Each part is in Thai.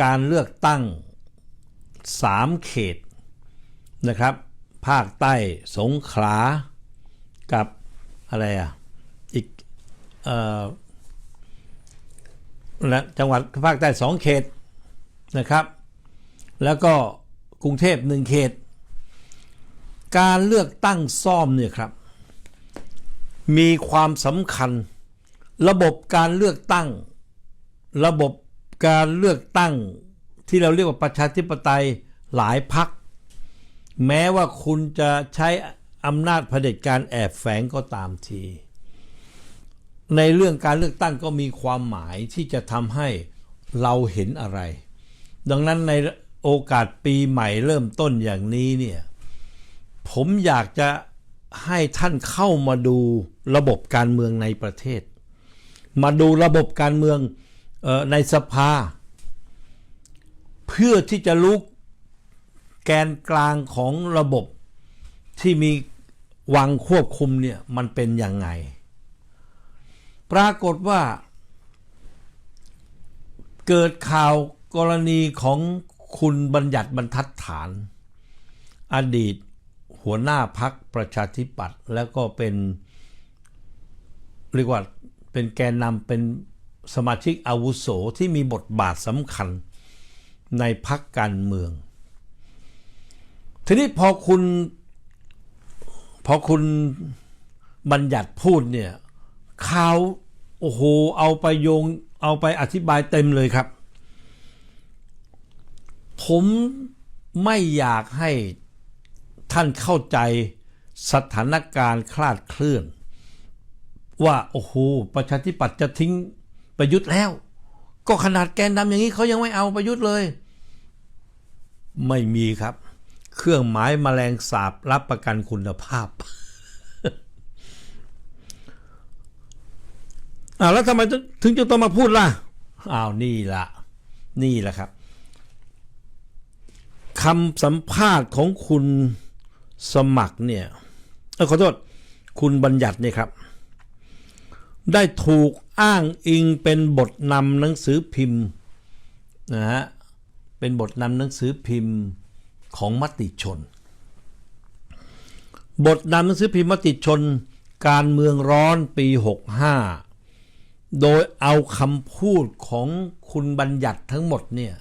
การเลือกตั้งสามเขตนะครับ ภาคใต้สงขลากับอะไรอะอีกเอ่อและจังหวัดภาคใต้สองเขตนะครับ แล้วก็กรุงเทพหนึ่งเขต การเลือกตั้งซ่อมเนี่ยครับ มีความสำคัญ ระบบการเลือกตั้ง ระบบ การเลือกตั้งที่เราเรียกว่าประชาธิปไตยหลายพัก แม้ว่าคุณจะใช้อำนาจเผด็จการแอบแฝงก็ตามที ในเรื่องการเลือกตั้งก็มีความหมายที่จะทำให้เราเห็นอะไร ดังนั้นในโอกาสปีใหม่เริ่มต้นอย่างนี้เนี่ยผมอยากจะให้ท่านเข้ามาดูระบบการเมืองในประเทศ มาดูระบบการเมือง ในสภา เพื่อที่จะรู้แกนกลางของระบบที่มีวังควบคุมเนี่ยมันเป็นยังไง ปรากฏว่า เกิดข่าวกรณีของคุณบัญญัติบรรทัดฐาน อดีตหัวหน้าพักประชาธิปัตย์แล้วก็เป็นเรียกว่าเป็นแกนนำเป็น สมาชิกอาวุโสที่มีบทบาทสำคัญในพักการเมือง ทีนี้พอคุณพอคุณบัญญัติพูดเนี่ยข่าวโอ้โหเอาไปโยงเอาไปอธิบายเต็มเลยครับ ผมไม่อยากให้ท่านเข้าใจสถานการณ์คลาดเคลื่อน ว่าโอ้โหประชาธิปัตย์จะทิ้ง ประยุทธ์แล้ว ก็ขนาดแกนนำอย่างนี้เขายังไม่เอาประยุทธ์เลย ไม่มีครับ เครื่องหมายแมลงสาบรับประกันคุณภาพอ้าวแล้วทำไมถึงจะต้องมาพูดล่ะอ้าวนี่ละนี่แหละครับคำสัมภาษณ์ของคุณสมัครเนี่ยเออขอโทษ คุณบัญญัติเนี่ยครับ ได้ถูกอ้างอิงเป็นบทนำหนังสือพิมพ์นะฮะเป็นบทนำหนังสือพิมพ์ของมติชน บทนำหนังสือพิมพ์มติชน การเมืองร้อนปี 65 โดยเอาคำพูดของคุณบัญญัติทั้งหมดเนี่ย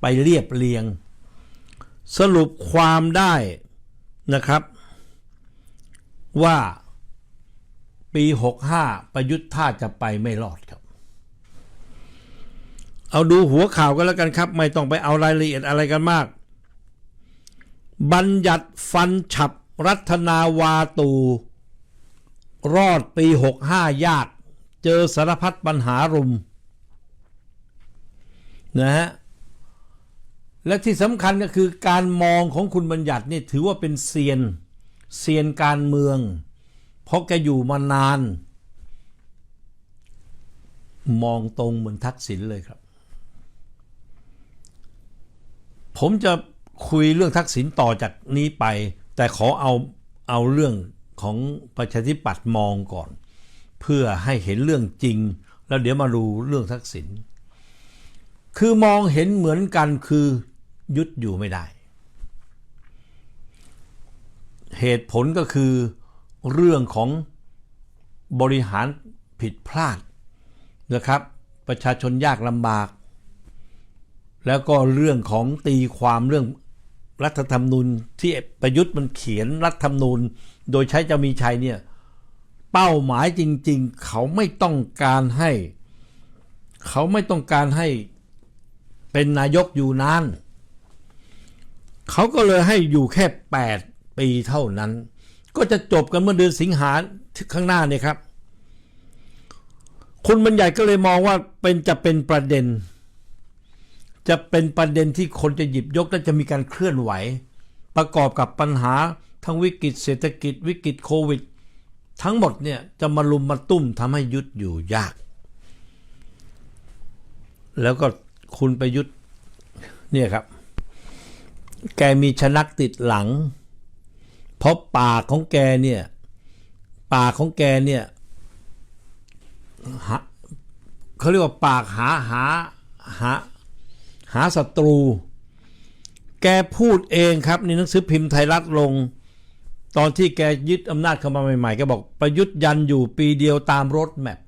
ไปเรียบเรียง สรุปความได้นะครับว่า ปี 65 ประยุทธ์ท่าจะไปไม่รอดครับ เอาดูหัวข่าวกันแล้วกันครับ ไม่ต้องไปเอารายละเอียดอะไรกันมาก บัญญัติฟันฉับรัฐนาวาตู รอดปี 65 ยาก เจอสารพัดปัญหารุมนะฮะและที่สำคัญก็คือการมองของคุณบัญญัตินี่ถือว่าเป็นเซียนเซียนการเมือง เพราะแกอยู่มานาน มองตรงเหมือนทักษิณเลยครับ ผมจะคุยเรื่องทักษิณต่อจากนี้ไป แต่ขอเอาเอาเรื่องของประชาธิปัตย์มองก่อน เพื่อให้เห็นเรื่องจริง แล้วเดี๋ยวมาดูเรื่องทักษิณคือมองเห็นเหมือนกันคือยุดอยู่ไม่ได้ เหตุผลก็คือ เรื่องของบริหารผิดพลาดนะครับ ประชาชนยากลำบาก แล้วก็เรื่องของตีความเรื่องรัฐธรรมนูญที่ประยุทธ์มันเขียนรัฐธรรมนูญ โดยใช้จะมีชัยเนี่ยเป้าหมายจริง ๆ เขาไม่ต้องการให้ เขาไม่ต้องการให้เป็นนายกอยู่นาน เขาก็เลยให้อยู่แค่ 8 ปีเท่านั้น ก็จะจบกันเมื่อเดือนสิงหาข้างหน้าเนี่ยครับ คุณบรรยายก็เลยมองว่าเป็นจะเป็นประเด็น จะเป็นประเด็นที่คนจะหยิบยกและจะมีการเคลื่อนไหว ประกอบกับปัญหาทั้งวิกฤตเศรษฐกิจ วิกฤตโควิด ทั้งหมดเนี่ยจะมาลุมมาตุ้มทำให้ยุดอยู่ยาก แล้วก็คุณไปยุทธเนี่ยครับ แกมีชนักติดหลัง เพราะปากของแกเนี่ย ปากของแกเนี่ยหาเขาเรียกว่าปากหาหาหาหหาศัตรู แกพูดเองครับในหนังสือพิมพ์ไทยรัฐลง ตอนที่แกยึดอำนาจเข้ามาใหม่ๆแกบอกประยุทธ์ยันอยู่ปีเดียวตามรถแมพ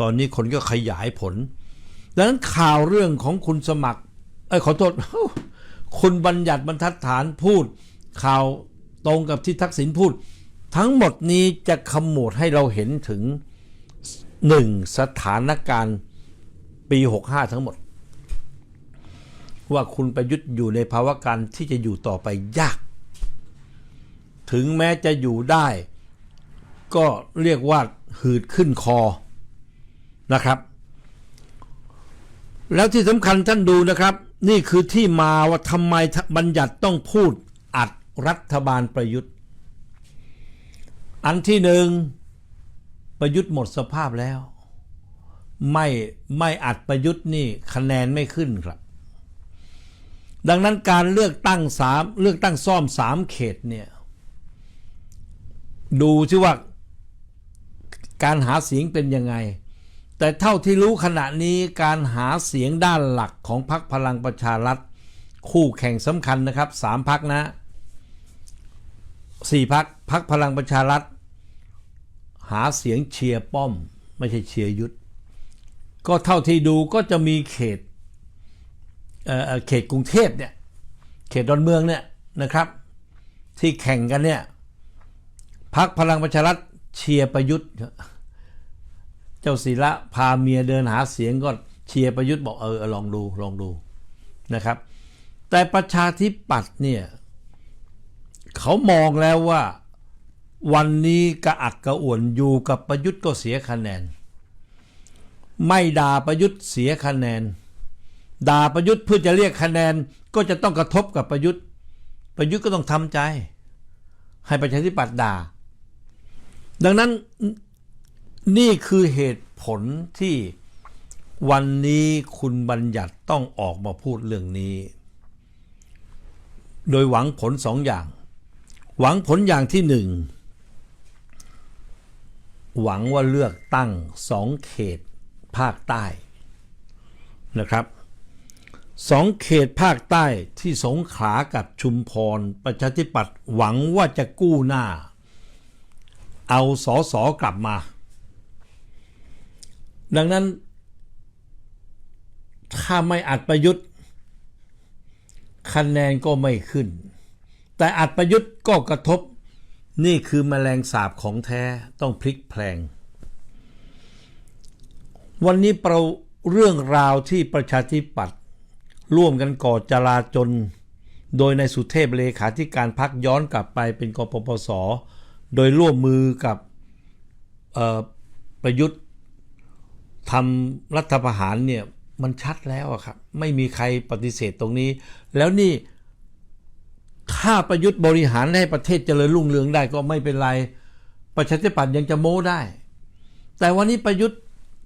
ตอนนี้คนก็ขยายผล ดังนั้นข่าวเรื่องของคุณสมัคร เอ้ยขอโทษ คุณบัญญัติบรรทัดฐานพูดข่าว ตรงกับที่ทักษิณพูด ทั้งหมดนี้จะขมวดให้เราเห็นถึงหนึ่งสถานการณ์ปี 65 ทั้งหมด ว่าคุณประยุทธ์อยู่ในภาวะการที่จะอยู่ต่อไปยาก ถึงแม้จะอยู่ได้ ก็เรียกว่าหืดขึ้นคอนะครับ แล้วที่สำคัญท่านดูนะครับ นี่คือที่มาว่าทำไมบัญญัติต้องพูดอัด รัฐบาลประยุทธ์ อันที่หนึ่งประยุทธ์หมดสภาพแล้ว ไม่ไม่อัดประยุทธ์นี่คะแนนไม่ขึ้นครับ ดังนั้นการเลือกตั้งสามเลือกตั้งซ่อมสามเขตเนี่ยดูที่ว่าการหาเสียงเป็นยังไง แต่เท่าที่รู้ขณะนี้การหาเสียงด้านหลักของพรรคพลังประชารัฐ คู่แข่งสำคัญนะครับสามพักนะ สี่พักพักพลังประชารัฐ หาเสียงเชียร์ป้อม ไม่ใช่เชียร์ยุทธก็เท่าที่ดูก็จะมีเขตเเอ่อเขตกรุงเทพเนี่ยเขตดอนเมืองเนี่ยนะครับ ที่แข่งกันเนี่ยพักพลังประชารัฐเชียร์ประยุทธ์ เจ้าศิระพาเมียเดินหาเสียงก็เชียร์ประยุทธ์บอกเออลองดูลองดูนะครับ แต่ประชาธิปัตย์เนี่ย เขามองแล้วว่า วันนี้กระอักกระอ่วนอยู่กับประยุทธ์ก็เสียคะแนน ไม่ด่าประยุทธ์เสียคะแนน ด่าประยุทธ์เพื่อจะเรียกคะแนนก็จะต้องกระทบกับประยุทธ์ ประยุทธ์ก็ต้องทำใจ ให้ประชาธิปัตย์ด่า ดังนั้นนี่คือเหตุผลที่วันนี้คุณบัญญัติต้องออกมาพูดเรื่องนี้ โดยหวังผลสองอย่าง หวังผลอย่างที่หนึ่งหวังว่าเลือกตั้งสองเขตภาคใต้นะครับสองเขตภาคใต้ที่สงขลากับชุมพร ประชาธิปัตย์หวังว่าจะกู้หน้า เอาสอสอกลับมา ดังนั้น ถ้าไม่อัดประยุทธ์ คะแนนก็ไม่ขึ้น แต่อัดประยุทธ์ก็กระทบ นี่คือแมลงสาบของแท้ต้องพลิกแพลง วันนี้เราเรื่องราวที่ประชาธิปัตย์ร่วมกันก่อจลาจลโดยในสุเทพเลขาธิการพักย้อนกลับไปเป็นกปปส โดยร่วมมือกับประยุทธ์ทำรัฐประหารเนี่ยมันชัดแล้วครับ ไม่มีใครปฏิเสธตรงนี้ แล้วนี่ ถ้าประยุทธ์บริหารให้ประเทศเจริญรุ่งเรืองได้ก็ไม่เป็นไร ประชาธิปัตย์ยังจะโม้ได้ แต่วันนี้ประยุทธ์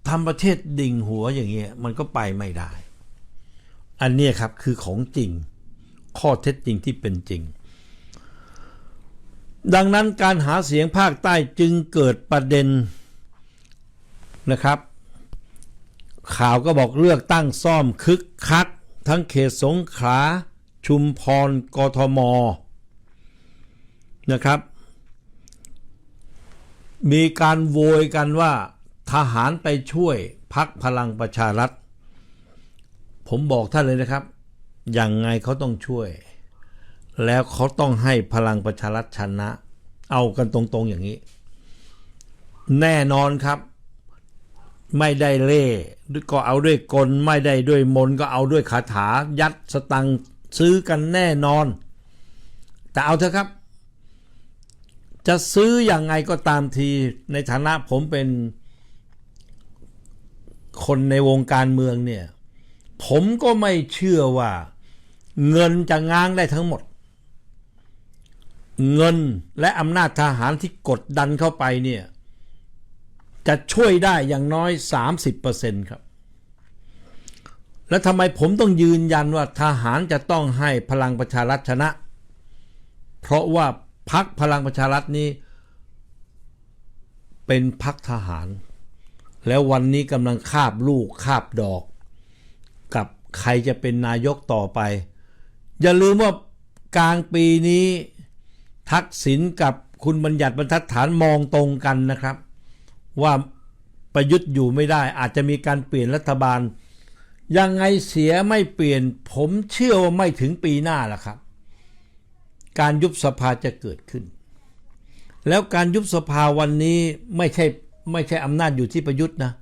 ทำประเทศดิ่งหัวอย่างเงี้ยมันก็ไปไม่ได้ อันนี้ครับคือของจริง ข้อเท็จจริงที่เป็นจริง ดังนั้นการหาเสียงภาคใต้จึงเกิดประเด็นนะครับ ข่าวก็บอกเลือกตั้งซ่อมคึกคัก ทั้งเขตสงขลา ชุมพรกทมนะครับ มีการโวยกันว่าทหารไปช่วยพักพลังประชารัฐ ผมบอกท่านเลยนะครับ อย่างไงเขาต้องช่วย แล้วเขาต้องให้พลังประชารัฐชนะ เอากันตรงๆอย่างนี้ แน่นอนครับ ไม่ได้เล่ก็เอาด้วยกล ไม่ได้ด้วยมนก็เอาด้วยคาถายัดสตัง ซื้อกันแน่นอน แต่เอาเถอะครับ จะซื้ออย่างไงก็ตามทีในฐานะผมเป็นคนในวงการเมืองเนี่ย ผมก็ไม่เชื่อว่า เงินจะง้างได้ทั้งหมด เงินและอำนาจทหารที่กดดันเข้าไปเนี่ย จะช่วยได้อย่างน้อย 30%ครับ แล้วทำไมผมต้องยืนยันว่าทหารจะต้องให้พลังประชารัฐชนะ เพราะว่าพักพลังประชารัฐนี้ เป็นพักทหาร แล้ววันนี้กำลังคาบลูกคาบดอก กับใครจะเป็นนายกต่อไป อย่าลืมว่ากลางปีนี้ ทักษิณกับคุณบัญญัติบรรทัดฐานมองตรงกันนะครับ ว่าประยุทธ์อยู่ไม่ได้อาจจะมีการเปลี่ยนรัฐบาล ยังไงเสียไม่เปลี่ยน ผมเชื่อว่าไม่ถึงปีหน้าละครับ การยุบสภาจะเกิดขึ้น แล้วการยุบสภาวันนี้ไม่ใช่ไม่ใช่อำนาจอยู่ที่ประยุทธ์นะ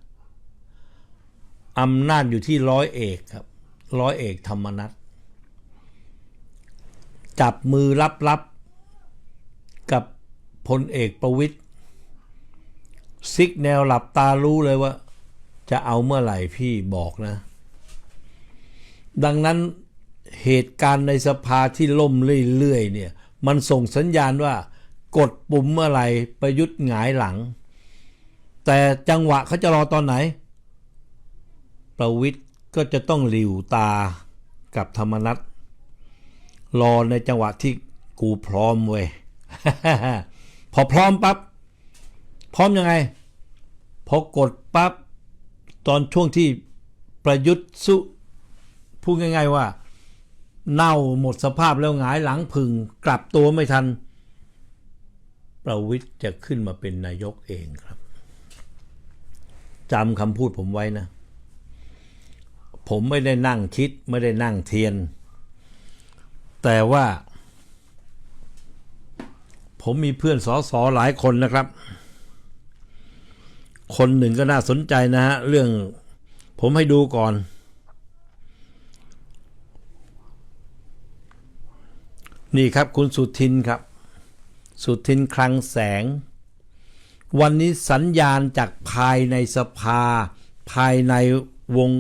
อำนาจอยู่ที่ร้อยเอกครับ ร้อยเอกธรรมนัฐจับมือลับๆกับพลเอกประวิตยซิกแนวหลับตารู้เลยว่า จะเอาเมื่อไหร่พี่บอกนะ ดังนั้นเหตุการณ์ในสภาที่ล่มเรื่อยๆเนี่ยมันส่งสัญญาณว่ากดปุ่มเมื่อไหร่ประยุทธ์หงายหลัง แต่จังหวะเขาจะรอตอนไหน ประวิทย์ก็จะต้องหลิวตากับธรรมนัตรอในจังหวะที่กูพร้อมเว้ยพอพร้อมปับ๊บพร้อมยังไง พอกดปับ๊บตอนช่วงที่ประยุทธ์สุ พูดง่าย ๆว่า เน่าหมดสภาพแล้วหงายหลังพึงกลับตัวไม่ทัน ประวิทย์จะขึ้นมาเป็นนายกเองครับจำคำพูดผมไว้นะ ผมไม่ได้นั่งคิดไม่ได้นั่งเทียน แต่ว่า ผมมีเพื่อนสอสอหลายคนนะครับ คนหนึ่งก็น่าสนใจนะฮะ เรื่องผมให้ดูก่อน นี่ครับคุณสุทินครับ สุทินคลังแสง วันนี้สัญญาณจากภายในสภา ภายในวง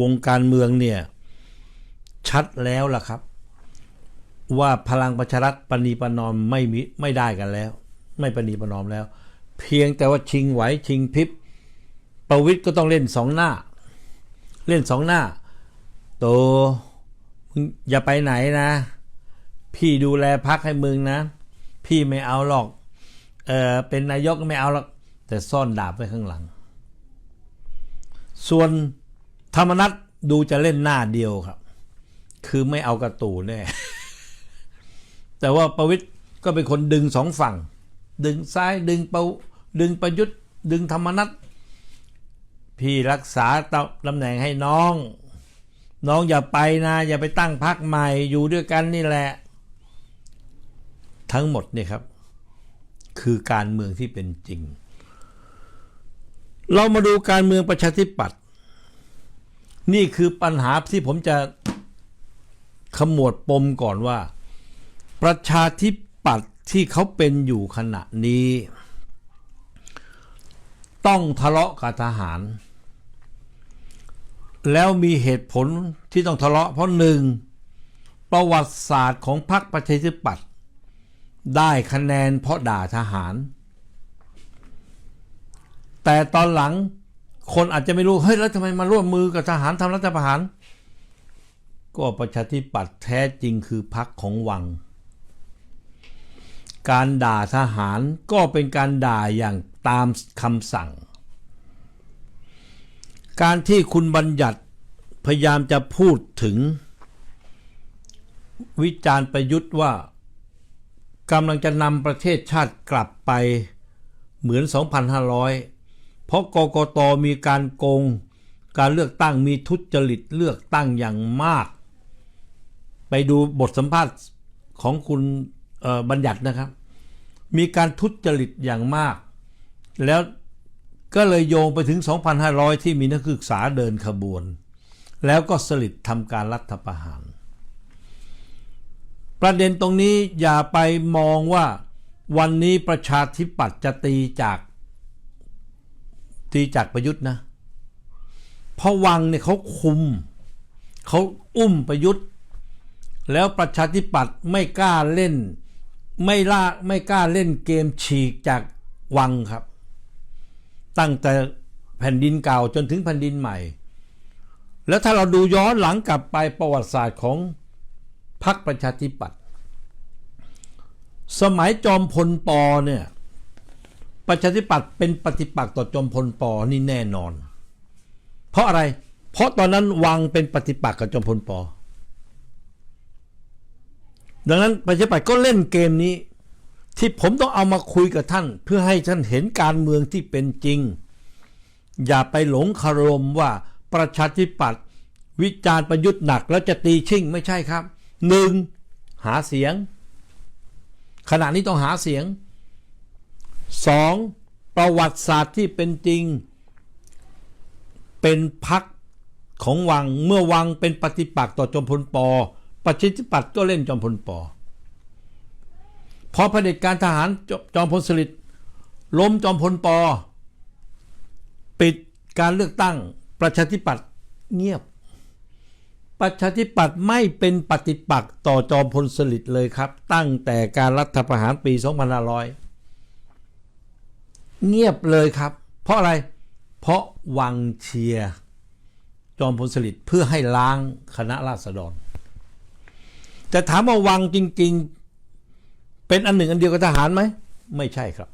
วงการเมืองเนี่ย ชัดแล้วล่ะครับ ว่าพลังประชารัฐปณีประนอมไม่มีไม่ได้กันแล้ว ไม่ปณีประนอมแล้ว เพียงแต่ว่าชิงไหวชิงพริบประวิทย์ก็ต้องเล่นสองหน้า เล่นสองหน้า โตอย่าไปไหนนะ พี่ดูแลพักให้มึงนะ พี่ไม่เอาหรอกเออเป็นนายกไม่เอาหรอกแต่ซ่อนดาบไว้ข้างหลัง ส่วนธรรมนัตดูจะเล่นหน้าเดียวครับ คือไม่เอากระตูแน่แต่ว่าประวิทย์ก็เป็นคนดึงสองฝั่ง ดึงซ้ายดึงเประดึงประยุทธ์ดึงธรรมนัตพี่รักษาตำแหน่งให้น้อง น้องอย่าไปนะ อย่าไปตั้งพักใหม่อยู่ด้วยกันนี่แหละ ทั้งหมดเนี่ยครับ คือการเมืองที่เป็นจริง เรามาดูการเมืองประชาธิปัตย์นี่คือปัญหาที่ผมจะขมวดปมก่อนว่า ประชาธิปัตย์ที่เขาเป็นอยู่ขณะนี้ ต้องทะเลาะกับทหาร แล้วมีเหตุผลที่ต้องทะเลาะเพราะหนึ่งประวัติศาสตร์ของพรรคประชาธิปัตย์ ได้คะแนนเพราะด่าทหาร แต่ตอนหลังคนอาจจะไม่รู้เฮ้ยแล้วทำไมมาร่วมมือกับทหารทำรัฐประหาร ก็ประชาธิปัตย์แท้จริงคือพรรคของวัง การด่าทหารก็เป็นการด่าอย่างตามคำสั่ง การที่คุณบัญญัติพยายามจะพูดถึง วิจารณ์ประยุทธ์ว่า กำลังจะนำประเทศชาติกลับไปเหมือน 2,500 เพราะกกตมีการโกง การเลือกตั้งมีทุจริตเลือกตั้งอย่างมาก ไปดูบทสัมภาษณ์ของคุณบัญญัตินะครับ มีการทุจริตอย่างมาก แล้วก็เลยโยงไปถึง 2,500 ที่มีนักศึกษาเดินขบวน แล้วก็สลิดทำการรัฐประหาร ประเด็นตรงนี้อย่าไปมองว่าวันนี้ประชาธิปัตย์จะตีจากตีจากประยุทธ์นะ เพราะวังเนี่ยเขาคุมเขาอุ้มประยุทธ์ แล้วประชาธิปัตย์ไม่กล้าเล่น ไม่ล่าไม่กล้าเล่นเกมฉีกจากวังครับ ตั้งแต่แผ่นดินเก่าจนถึงแผ่นดินใหม่ แล้วถ้าเราดูย้อนหลังกลับไปประวัติศาสตร์ของ พรรคประชาธิปัตย์สมัยจอมพลปอเนี่ยประชาธิปัตย์เป็นปฏิปักษ์ต่อจอมพลปอนี่แน่นอน เพราะอะไร เพราะตอนนั้นวังเป็นปฏิปักษ์กับจอมพลปอ ดังนั้นประชาธิปัตย์ก็เล่นเกมนี้ ที่ผมต้องเอามาคุยกับท่าน เพื่อให้ท่านเห็นการเมืองที่เป็นจริง อย่าไปหลงคารมว่าประชาธิปัตย์วิจารณ์ประยุทธ์หนักแล้วจะตีชิ่งไม่ใช่ครับ หนึ่งหาเสียง ขณะนี้ต้องหาเสียงสองประวัติศาสตร์ที่เป็นจริง เป็นพักของวังเมื่อวังเป็นปฏิปักษ์ต่อจอมพลปอประชาธิปัตย์ก็เล่นจอมพลปอพอเผด็จการทหารจจอมพลสฤษดิ์ล้มจอมพลปอ ปิดการเลือกตั้งประชาธิปัตย์เงียบ ประชาธิปัตย์ไม่เป็นปฏิปักษ์ต่อจอมพลสฤษดิ์เลยครับ ตั้งแต่การรัฐประหารปี 2500 เงียบเลยครับ เพราะอะไร เพราะวังเชียร์จอมพลสฤษดิ์เพื่อให้ล้างคณะราษฎรจะถามว่าวังจริง ๆ เป็นอันหนึ่งอันเดียวกับทหารไหม ไม่ใช่ครับ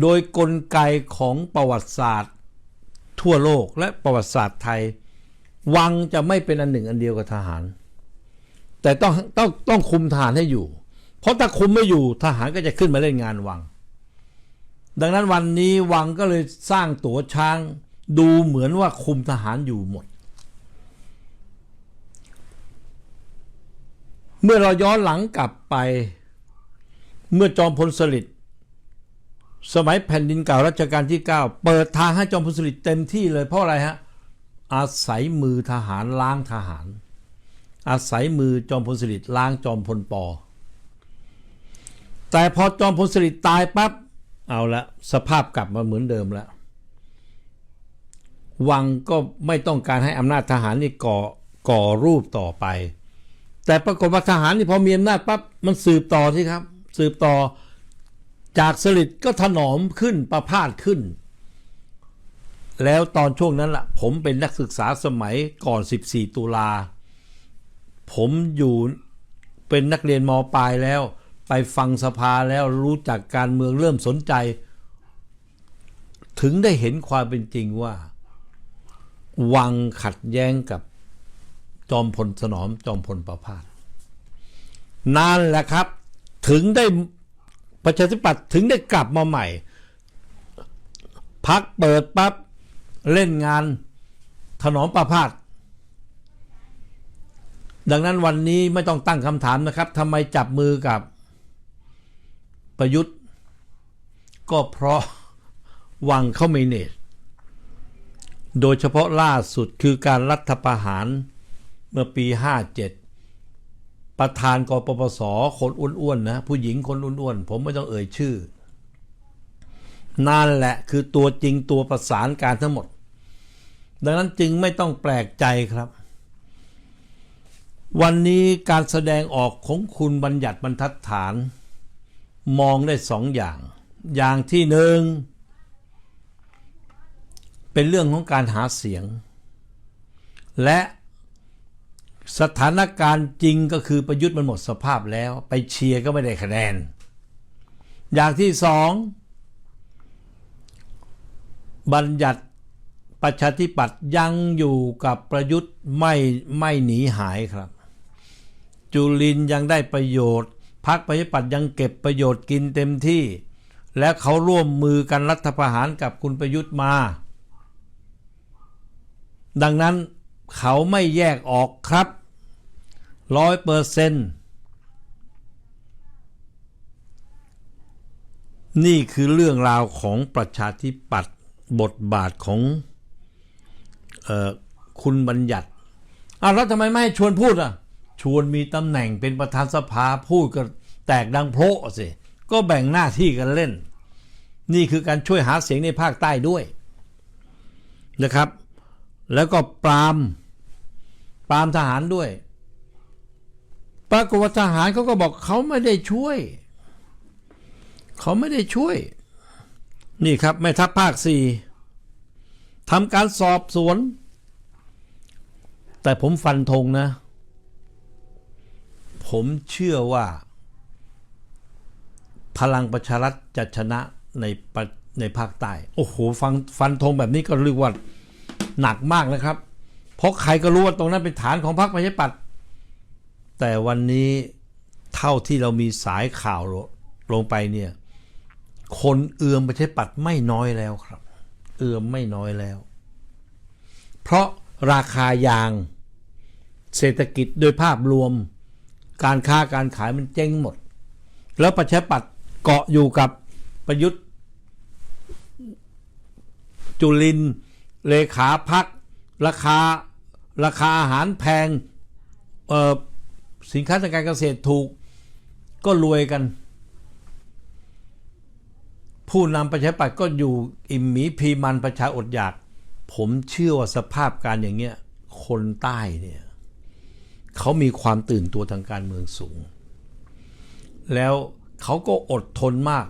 โดยกลไกของประวัติศาสตร์ ทั่วโลกและประวัติศาสตร์ไทย วังจะไม่เป็นอันหนึ่งอันเดียวกับทหาร แต่ต้องต้องต้องคุมทหารให้อยู่ เพราะถ้าคุมไม่อยู่ทหารก็จะขึ้นมาเล่นงานวัง ดังนั้นวันนี้วังก็เลยสร้างตั๋วช้างดูเหมือนว่าคุมทหารอยู่หมด เมื่อเราย้อนหลังกลับไปเมื่อจอมพลสฤษดิ์สมัยแผ่นดินเก่ารัชกาลที่ 9 เปิดทางให้จอมพลสฤษดิ์เต็มที่เลยเพราะอะไรฮะ อาศัยมือทหารล้างทหาร อาศัยมือจอมพลสฤษดิ์ล้างจอมพลปอ แต่พอจอมพลสฤษดิ์ตายปั๊บเอาละสภาพกลับมาเหมือนเดิมแล้ว วังก็ไม่ต้องการให้อำนาจทหารนี่ก่อก่อรูปต่อไป แต่ปรากฏว่าทหารนี่พอมีอำนาจปั๊บมันสืบต่อสิครับ สืบต่อจากสลิดก็ถนอมขึ้นประพาสขึ้น แล้วตอนช่วงนั้นละ่ะ ผมเป็นนักศึกษาสมัยก่อน 14 ตุลา ผมอยู่เป็นนักเรียนมปลายแล้ว ไปฟังสภาแล้วรู้จักการเมืองเริ่มสนใจ ถึงได้เห็นความเป็นจริงว่า วังขัดแย้งกับจอมพลสนอมจอมพลประพาสนั่นแหละครับ ถึงได้ประชาธิปัตย์ถึงได้กลับมาใหม่พักเปิดปั๊บ เล่นงานถนอมประพาสดังนั้นวันนี้ไม่ต้องตั้งคำถามนะครับทำไมจับมือกับประยุทธ์ ก็เพราะวังเขาไม่เนตโดยเฉพาะล่าสุดคือการรัฐประหารเมื่อปี 57 ประธานกปปส คนอ้วนๆนะผู้หญิงคนอ้วนๆ ผมไม่ต้องเอ่ยชื่อ นั่นแหละคือตัวจริงตัวประสานการทั้งหมด ดังนั้นจึงไม่ต้องแปลกใจครับ วันนี้การแสดงออกของคุณบัญญัติบรรทัดฐาน มองได้สองอย่าง อย่างที่หนึ่งเป็นเรื่องของการหาเสียง และสถานการณ์จริงก็คือประยุทธ์มันหมดสภาพแล้ว ไปเชียร์ก็ไม่ได้คะแนน อย่างที่สองบัญญัติ ประชาธิปัตย์ยังอยู่กับประยุทธ์ไม่ไม่หนีหายครับ จุลินยังได้ประโยชน์พรรคประชาธิปัตย์ยังเก็บประโยชน์กินเต็มที่ และเขาร่วมมือกันรัฐประหารกับคุณประยุทธ์มา ดังนั้นเขาไม่แยกออกครับร้อยเปอร์เซนต์นี่คือเรื่องราวของประชาธิปัตย์บทบาทของ คุณบัญญัติอ้าวแล้วทำไมไม่ให้ชวนพูดอะ ชวนมีตำแหน่งเป็นประธานสภาพูดก็แตกดังโพะสิ ก็แบ่งหน้าที่กันเล่น นี่คือการช่วยหาเสียงในภาคใต้ด้วยนะครับ แล้วก็ปรามปรามทหารด้วย ปรากฏว่าทหารเขาก็บอกเขาไม่ได้ช่วย เขาไม่ได้ช่วย นี่ครับแม่ทัพภาคสี่ ทำการสอบสวน แต่ผมฟันธงนะ ผมเชื่อว่า พลังประชารัฐจะชนะในในภาคใต้ โอ้โหฟังฟันธงแบบนี้ก็เรียกว่าหนักมากนะครับ เพราะใครก็รู้ว่าตรงนั้นเป็นฐานของพรรคประชาธิปัตย์แต่วันนี้เท่าที่เรามีสายข่าวลงไปเนี่ย คนเอือมประชาธิปัตย์ไม่น้อยแล้วครับ เอือมไม่น้อยแล้ว เพราะราคายาง เศรษฐกิจโดยภาพรวม การค้าการขายมันเจ๊งหมด แล้วประชาปัตย์เกาะอยู่กับประยุทธ์ จุลิน เลขาพัก ราคา ราคาอาหารแพงสินค้าทางการเกษตรถูกก็รวยกัน ผู้นำประชาธิปัตย์ก็อยู่อิ่มหมีพีมันประชาอดอยาก ผมเชื่อว่าสภาพการอย่างเงี้ยคนใต้เนี่ยเขามีความตื่นตัวทางการเมืองสูง แล้วเขาก็อดทนมาก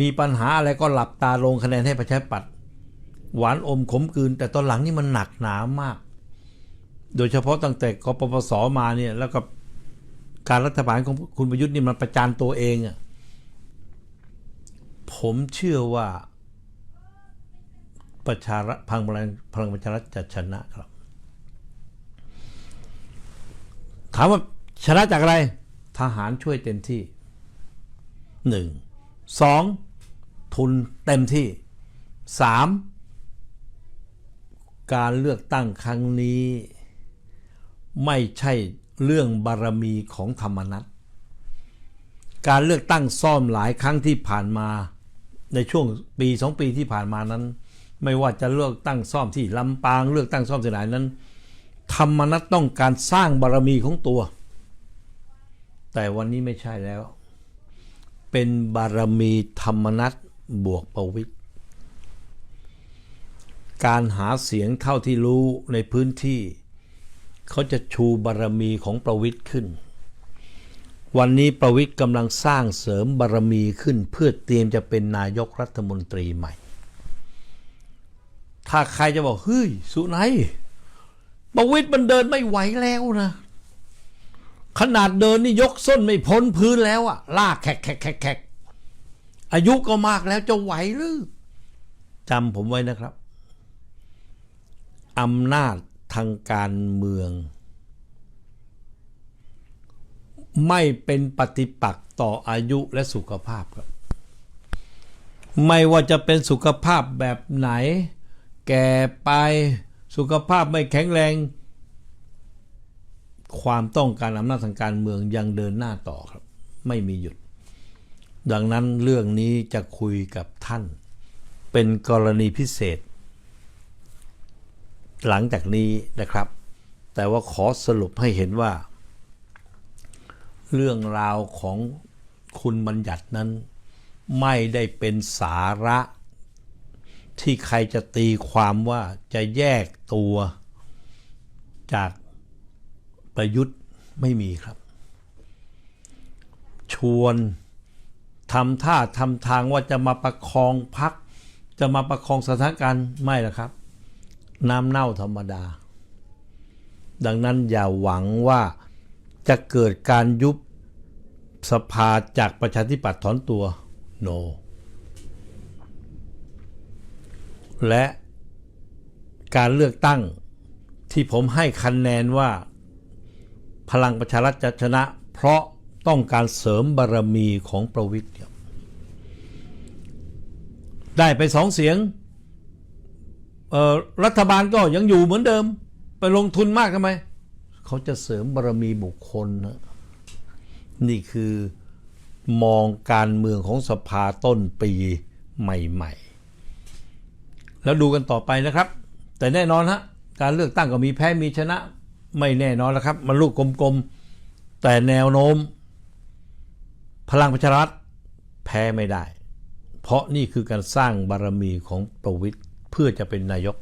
มีปัญหาอะไรก็หลับตาลงคะแนนให้ประชาธิปัตย์หวานอมขมกืน แต่ตอนหลังนี่มันหนักหนามาก โดยเฉพาะตั้งแต่กปปสมาเนี่ยแล้วก็การรัฐบาลของคุณประยุทธ์นี่มันประจานตัวเองอะ ผมเชื่อว่าประชารัฐพลังพลังประชารัฐจะชนะครับ ถามว่าชนะจากอะไร ทหารช่วยเต็มที่หนึ่งสองทุนเต็มที่สามการเลือกตั้งครั้งนี้ ไม่ใช่เรื่องบารมีของธรรมนัตการเลือกตั้งซ่อมหลายครั้งที่ผ่านมา ในช่วงปีสองปีที่ผ่านมานั้น ไม่ว่าจะเลือกตั้งซ่อมที่ลำปางเลือกตั้งซ่อมที่ไหนนั้น ธรรมนัตต้องการสร้างบารมีของตัว แต่วันนี้ไม่ใช่แล้ว เป็นบารมีธรรมนัตบวกประวิตยการหาเสียงเท่าที่รู้ในพื้นที่ เขาจะชูบารมีของประวิตยขึ้น วันนี้ประวิตยกำลังสร้างเสริมบารมีขึ้นเพื่อเตรียมจะเป็นนายกรัฐมนตรีใหม่ ถ้าใครจะบอกเฮ้ยสุนัยประวิตยมันเดินไม่ไหวแล้วนะ ขนาดเดินนี่ยกส้นไม่พ้นพื้นแล้วอะลากแขกแขกแขกแขกอายุก็มากแล้วจะไหวหรือจำผมไว้นะครับอำนาจทางการเมือง ไม่เป็นปฏิปักษ์ต่ออายุและสุขภาพครับ ไม่ว่าจะเป็นสุขภาพแบบไหน แก่ไปสุขภาพไม่แข็งแรง ความต้องการอำนาจทางการเมืองยังเดินหน้าต่อครับ ไม่มีหยุด ดังนั้นเรื่องนี้จะคุยกับท่าน เป็นกรณีพิเศษ หลังจากนี้นะครับ แต่ว่าขอสรุปให้เห็นว่า เรื่องราวของคุณบัญญัตินั้น ไม่ได้เป็นสาระ ที่ใครจะตีความว่าจะแยกตัวจากประยุทธ์ไม่มีครับ ชวนทำท่าทำทางว่าจะมาประคองพัก จะมาประคองสถานการณ์ไม่หรอกครับ น้ำเน่าธรรมดา ดังนั้นอย่าหวังว่า จะเกิดการยุบสภาจากประชาธิปัตย์ถอนตัว no และการเลือกตั้งที่ผมให้คะแนนว่า พลังประชารัฐจะชนะ เพราะต้องการเสริมบารมีของประวิทย์ได้ไปสองเสียงรัฐบาลก็ยังอยู่เหมือนเดิม ไปลงทุนมากทำไม เขาจะเสริมบารมีบุคคลนะนี่คือมองการเมืองของสภาต้นปีใหม่ ๆ แล้วดูกันต่อไปนะครับ แต่แน่นอนฮะการเลือกตั้งก็มีแพ้มีชนะไม่แน่นอนแล้วครับ มันลูกกลมๆ แต่แนวโน้ม พลังประชารัฐแพ้ไม่ได้ เพราะนี่คือการสร้างบารมีของประวิทย์เพื่อจะเป็นนายก